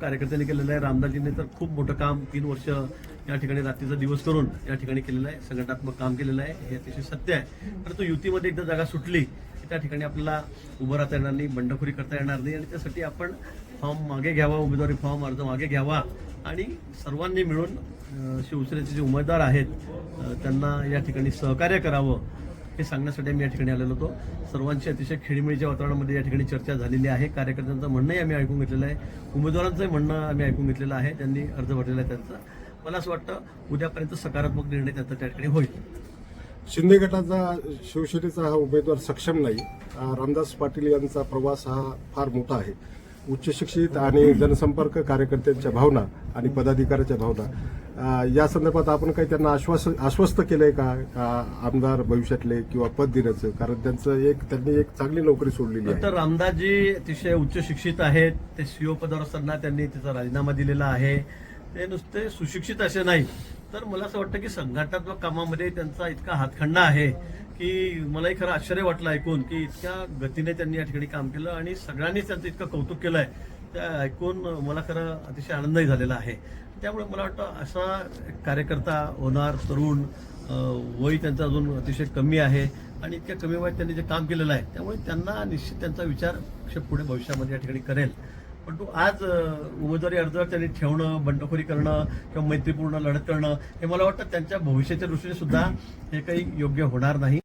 कार्यकर्त्यांनी केलेलं आहे. रामदासजींनी तर खूप मोठं काम तीन वर्ष या ठिकाणी रात्रीचा दिवस करून या ठिकाणी केलेलं आहे. संघटनात्मक काम केलेलं आहे. हे अतिशय सत्य आहे. परंतु युतीमध्ये एकदा जागा सुटली की त्या ठिकाणी आपल्याला उभं राहता येणार नाही बंडखोरी करता येणार नाही. आणि त्यासाठी आपण फॉर्म मागे घ्यावा उमेदवारी फॉर्म अर्ज मागे घ्यावा. आणि सर्वांनी मिळून शिवसेनेचे जे उमेदवार आहेत त्यांना या ठिकाणी सहकार्य करावं. हे सांगण्यासाठी आम्ही या ठिकाणी आलेलो होतो. सर्वांची अतिशय खेळीमेळीच्या वातावरणामध्ये या ठिकाणी चर्चा झालेली आहे. कार्यकर्त्यांचं म्हणणंही आम्ही ऐकून घेतलेलं आहे. उमेदवारांचंही म्हणणं आम्ही ऐकून घेतलेलं आहे. त्यांनी अर्ज भरलेला आहे त्यांचा. मला असं वाटतं उद्यापर्यंत सकारात्मक निर्णय त्यांचा त्या ठिकाणी होईल. शिंदे गटाचा शिवसेनेचा हा उमेदवार सक्षम नाही. रामदास पाटील यांचा प्रवास हा फार मोठा आहे. उच्चशिक्षित आणि जनसंपर्क कार्यकर्त्यांच्या भावना आणि पदाधिकाऱ्याच्या भावना या संदर्भात आपण काही त्यांना आश्वास आश्वस्त केलंय का? का आमदार भविष्यातले किंवा पद देण्याचं? कारण त्यांचं एक त्यांनी एक चांगली नोकरी सोडलेली आहे. तर रामदासजी अतिशय उच्च शिक्षित आहेत. ते सीओ पदावर असताना त्यांनी त्याचा राजीनामा दिलेला आहे. ते नुसते सुशिक्षित असे नाही. तर मला असं वाटतं की संघटनात्मक कामामध्ये त्यांचा इतका हातखंडा आहे. की मलाही खरं आश्चर्य वाटलं ऐकून की इतक्या गतीने त्यांनी या ठिकाणी काम केलं आणि सगळ्यांनीच त्यांचं इतकं कौतुक केलं आहे त्या ऐकून मला खरं अतिशय आनंदही झालेला आहे. त्यामुळे मला वाटतं असा कार्यकर्ता होणार तरुण वय त्यांचं अजून अतिशय कमी आहे आणि इतक्या कमी वयात त्यांनी जे काम केलेलं आहे त्यामुळे त्यांना निश्चित त्यांचा विचार पुढे भविष्यामध्ये या ठिकाणी करेल. परंतु आज उमेदवारी अर्ज त्यांनी ठेवणं बंडखोरी करणं किंवा मैत्रीपूर्ण लढत करणं हे मला वाटतं त्यांच्या भविष्याच्या दृष्टीने सुद्धा हे काही योग्य होणार नाही.